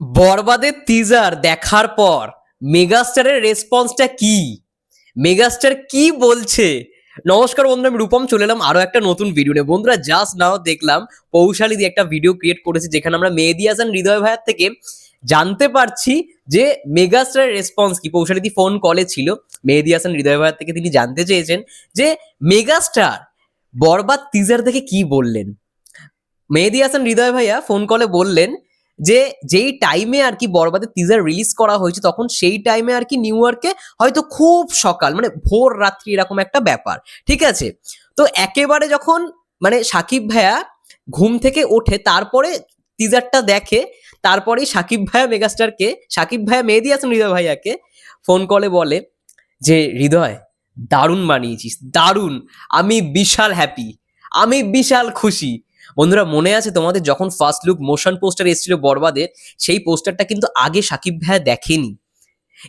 বরবাদের টিজার দেখার পর মেগাস্টারের রেসপন্সটা কি? মেগাস্টার কি বলছে? নমস্কার বন্ধুরা আমি রূপম, চলে এলাম আরও একটা নতুন ভিডিও নিয়ে। বন্ধুরা জাস্ট নাও দেখলাম পৌশালী দিয়ে একটা ভিডিও ক্রিয়েট করেছে, যেখানে আমরা মেহেদি হাসান, হৃদয় ভাইয়ার থেকে জানতে পারছি যে মেগাস্টারের রেসপন্স কি। পৌশালী ফোন কলে ছিল, মেহেদি হাসান, হৃদয় ভাইয়ার থেকে তিনি জানতে চেয়েছেন যে মেগাস্টার বরবাদ টিজার দেখে কি বললেন? মেহেদি হাসান, হৃদয় ভাইয়া ফোন কলে বললেন যে যেই টাইমে আর কি বরবাদের টিজার রিলিজ করা হয়েছে, তখন সেই টাইমে আর কি নিউ ইয়র্কে হয়তো খুব সকাল মানে ভোর রাত্রি এরকম একটা ব্যাপার, ঠিক আছে? তো একেবারে যখন মানে সাকিব ভাইয়া ঘুম থেকে ওঠে, তারপরে টিজারটা দেখে, তারপরেই সাকিব ভাইয়া মেগাস্টারকে সাকিব ভাইয়া মেহেদি হাসান, হৃদয় ভাইয়াকে ফোন কলে বলে যে, হৃদয়, দারুণ বানিয়েছিস, দারুণ, আমি বিশাল হ্যাপি আমি বিশাল খুশি। বন্ধুরা, মনে আছে তোমাদের যখন ফার্স্ট লুক মোশন পোস্টার এসেছিল বরবাদের সেই পোস্টারটা কিন্তু আগে সাকিব ভাইয়া দেখেনি।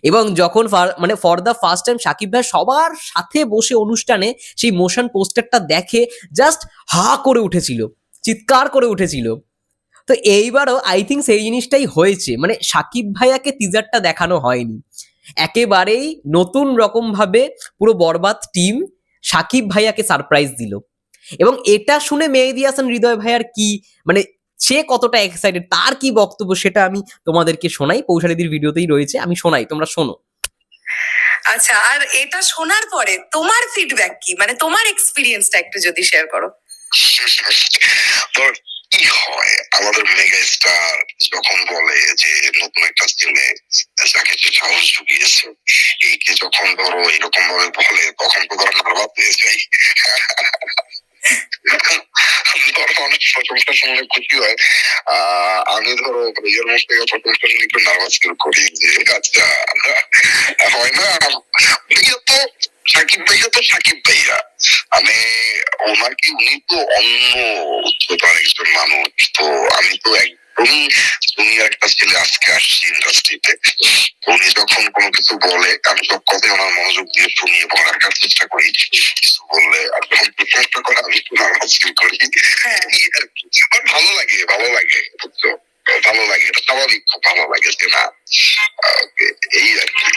এবং যখন মানে for the first time Shakib ভাই সবার সাথে বসে অনুষ্ঠানে সেই মোশন পোস্টারটা দেখে জাস্ট হা করে উঠেছিল, চিৎকার করে উঠেছিল। তো এইবারও আই থিঙ্ক সেই জিনিসটাই হয়েছে মানে সাকিব ভাইয়াকে টিজারটা দেখানো হয়নি। একেবারেই নতুন রকম ভাবে পুরো বরবাদ টিম সাকিব ভাইয়াকে সারপ্রাইজ দিল। এবং এটা শুনে মেহেদি হাসান হৃদয় ভাইয়ার কি মানে সে কতটা এক্সাইটেড তার কি বক্তব্য সেটা আমি তোমাদেরকে শোনাই। পৌশালীদির ভিডিওতেই রয়েছে আমি শোনাই তোমরা শোনো। আচ্ছা আর এটা শোনার পরে তোমার ফিডব্যাক কি? মানে তোমার এক্সপিরিয়েন্সটা একটু যদি শেয়ার করো। কি হয়? আমাদের মেগা স্টার যখন বলে যে নতুন একটা সিনে যাকে সে সাহস জুগিয়েছে এইকে যখন ধরো এরকম ভাবে বলে তখন তো ধরো নার্ভাস হয়ে যাই। ধরো আচ্ছা তো ভাইয়া মানে ওনাকে উনি তো অন্য উচ্চতার একজন মানুষ, তো আমি তো একদম দুনিয়ার একটা ছেলে আজকে আসছি ইন্ডাস্ট্রিতে উনি যখন কোনো কিছু বলে, আমি সব কথাই ওনার মনোযোগ দিয়ে শুনি এবং রাখার চেষ্টা করি। কিছু বললে প্রশংসা করে আমি নার্ভাস করি। আমার ভালো লাগে ভালো লাগে বুঝছ ভালো লাগে এটা স্বাভাবিক খুব ভালো লাগে যে না এই আর কি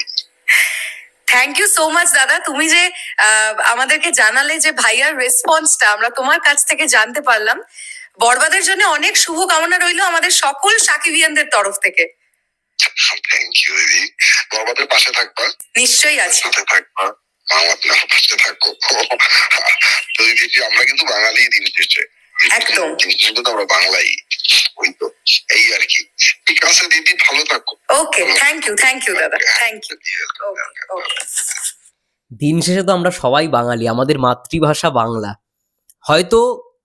থ্যাংক ইউ সো মাচ দাদা। তুমি যে আমাদেরকে জানালে যে ভাইয়ার রেসপন্সটা আমরা তোমার কাছ থেকে জানতে পারলাম। বরবাদের জন্য অনেক শুভ কামনা রইল আমাদের সকল সাকিবিয়ানদের তরফ থেকে। থ্যাংক ইউ দিদি। বাবাদের পাশে থাকবা। নিশ্চয়ই আছে। থাকবা। আমাদের পাশে থাকো তো এই আমরা কিন্তু বাঙালি দিন শেষে। একদম। দিন আমরা বাংলাই ওই তো এই আর কি। ঠিক আছে দিদি ভালো থাকো okay thank you thank you দাদা। থ্যাংক ইউ দিন শেষে তো আমরা সবাই বাঙালি আমাদের মাতৃভাষা বাংলা। হয়তো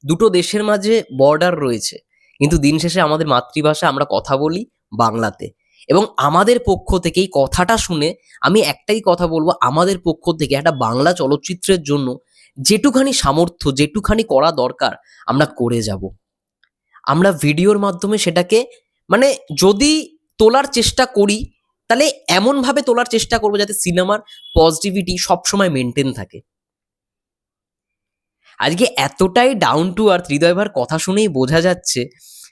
দুটো দেশের মাঝে বর্ডার রয়েছে কিন্তু দিন শেষে আমাদের মাতৃভাষা আমরা কথা বলি বাংলাতে। এবং আমাদের পক্ষ থেকে এই কথাটা শুনে আমি একটাই কথা বলব, আমাদের পক্ষ থেকে একটা বাংলা চলচ্চিত্রের জন্য যেটুখানি সামর্থ্য, যেটুখানি করা দরকার আমরা করে যাব। আমরা ভিডিওর মাধ্যমে সেটাকে মানে যদি তোলার চেষ্টা করি, তাহলে এমনভাবে তোলার চেষ্টা করব যাতে সিনেমার পজিটিভিটি সবসময় মেনটেন থাকে। আজকে এতটাই ডাউন টু আর্থ হৃদয় ভাইয়ের কথা শুনেই বোঝা যাচ্ছে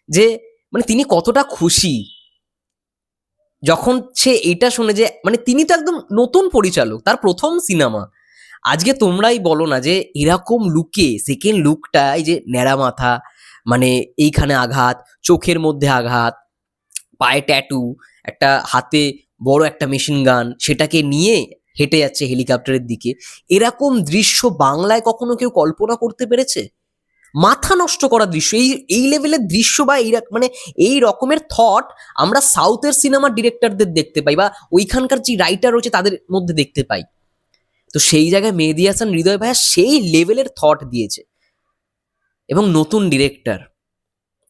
যে মানে তিনি কতটা খুশি। যখন সে এটা শুনে যে মানে তিনি তো একদম নতুন পরিচালক, তার প্রথম সিনেমা। আজকে তোমরাই বলো না যে, এরকম লুকে সেকেন্ড লুকটা এই যে ন্যাড়া মাথা মানে এইখানে আঘাত, চোখের মধ্যে আঘাত, পায়ে ট্যাটু একটা হাতে বড় একটা মেশিন গান সেটাকে নিয়ে হেঁটে যাচ্ছে হেলিকপ্টারের দিকে, এরকম দৃশ্য বাংলায় কখনো কেউ কল্পনা করতে পেরেছে? মাথা নষ্ট করা দৃশ্য, এই এই লেভেলের দৃশ্য বা এই মানে এই রকমের থট আমরা সাউথের সিনেমার ডিরেক্টরদের দেখতে পাই বা ওইখানকার যে রাইটার রয়েছে তাদের মধ্যে দেখতে পাই। তো সেই জায়গায় মেহেদি হাসান, হৃদয় ভাইয়া সেই লেভেলের থট দিয়েছে। এবং নতুন ডিরেক্টর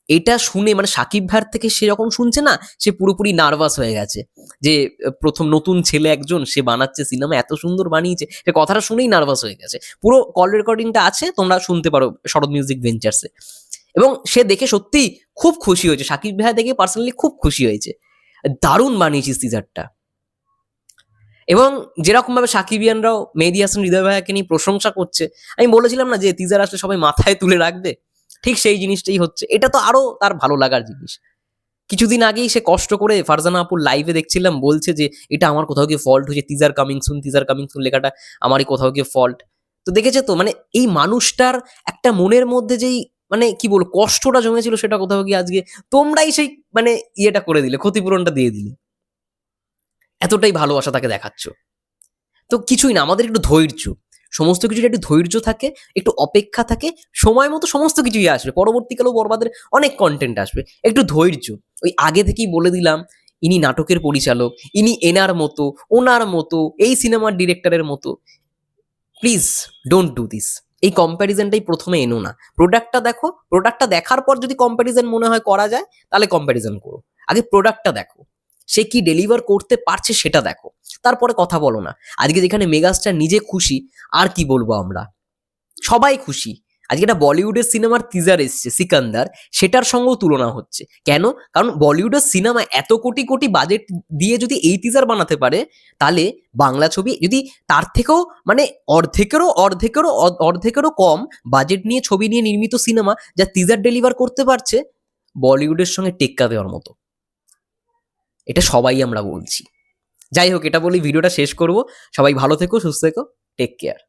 এটা শুনে মানে সাকিব ভাইয়ের থেকে সে যখন শুনছে না, সে পুরোপুরি নার্ভাস হয়ে গেছে। যে প্রথম নতুন ছেলে একজন, সে বানাচ্ছে সিনেমা এত সুন্দর বানিয়েছে। সে কথাটা শুনেই নার্ভাস হয়ে গেছে। পুরো কল রেকর্ডিংটা আছে, তোমরা শুনতে পারো শরৎ মিউজিক ভেঞ্চার্সে এবং সে দেখে সত্যি খুব খুশি হয়েছে। সাকিব ভাইয়া দেখে পার্সোনালি খুব খুশি হয়েছে। দারুণ বানিয়েছিস টিজারটা এবং যেরকম ভাবে সাকিবিয়ানরাও মেহেদি হাসান, হৃদয় ভাইয়াকে নিয়ে প্রশংসা করছে, আমি বলেছিলাম না যে টিজার আসলে সবাই মাথায় তুলে রাখবে? ঠিক সেই জিনিসটাই হচ্ছে। এটা তো আরও তার ভালো লাগার জিনিস। কিছুদিন আগেই সে কষ্ট করে ফারজানা আপুর লাইভে দেখছিলাম, বলছে যে, এটা আমার কোথাও গিয়ে ফল্ট হয়েছে তিজার কামিং সুন তিজার কামিং সুন লেখাটা আমারই কোথাও গিয়ে ফল্ট তো দেখেছে তো মানে এই মানুষটার একটা মনের মধ্যে যেই মানে কি বলব, কষ্টটা জমেছিল সেটা কোথাও গিয়ে আজকে তোমরাই সেই মানে ইয়েটা করে দিলে, ক্ষতিপূরণটা দিয়ে দিলে। এতটাই ভালোবাসা তাকে দেখাচ্ছ। তো কিছুই না, আমাদের একটু ধৈর্য। সমস্ত কিছুর একটু ধৈর্য থাকে, একটু অপেক্ষা থাকে, সময় মতো সমস্ত কিছুই আসবে। পরবর্তীকালেও বরবাদের অনেক কন্টেন্ট আসবে। একটু ধৈর্য। ওই আগে থেকেই বলে দিলাম, ইনি নাটকের পরিচালক, ইনি এনার মতো, ওনার মতো, এই সিনেমার ডিরেক্টরের মতো। প্লিজ ডোন্ট ডু দিস এই কম্প্যারিজনটাই প্রথমে এনো না। প্রোডাক্টটা দেখো প্রোডাক্টটা দেখার পর যদি কম্প্যারিজন মনে হয় করা যায়, তাহলে কম্প্যারিজন করো। আগে প্রোডাক্টটা দেখো। সে কি ডেলিভার করতে পারছে সেটা দেখো। তারপরে কথা বলো না। আজকে যেখানে মেগাস্টার নিজে খুশি, আর কি বলব আমরা? সবাই খুশি। আজকে একটা বলিউডের সিনেমার টিজার এসছে, সিকান্দার। সেটার সঙ্গেও তুলনা হচ্ছে। কেন? কারণ বলিউডের সিনেমা এত কোটি কোটি বাজেট দিয়ে যদি এই টিজার বানাতে পারে, তাহলে বাংলা ছবি যদি তার থেকেও মানে অর্ধেকেরও অর্ধেকেরও অর্ধেকেরও কম বাজেট নিয়ে ছবি নিয়ে নির্মিত সিনেমা যা টিজার ডেলিভার করতে পারছে বলিউডের সঙ্গে টেক্কা দেওয়ার মতো। এটা সবাই আমরা বলছি। যাই হোক, এটা বলি ভিডিওটা শেষ করব। সবাই ভালো থেকো, সুস্থ থেকো টেক কেয়ার